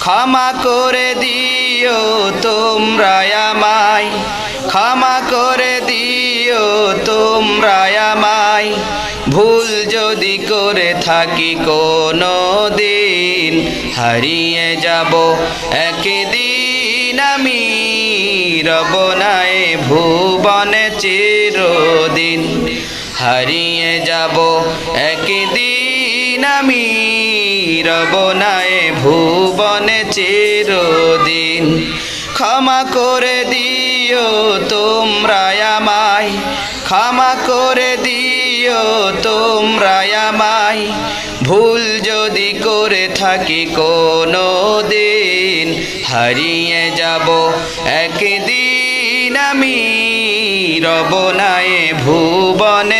ক্ষমা করে দিও তোমরা আমায়। ক্ষমা করে দিও তোমরা আমায়। ভুল যদি করে থাকি কোনো দিন হারিয়ে যাব একদিন আমি। রবনায় ভুবনে চিরদিন, হারিয়ে যাব একদিন আমি রবনায় ভুবনে চিরদিন। ক্ষমা করে দিও তোমরা আমায়, ক্ষমা করে দিও তোমরা আমায়। ভুল যদি করে থাকি কোনো দিন হারিয়ে যাব একদিন আমি। রবনায় ভুবনে চিরদিন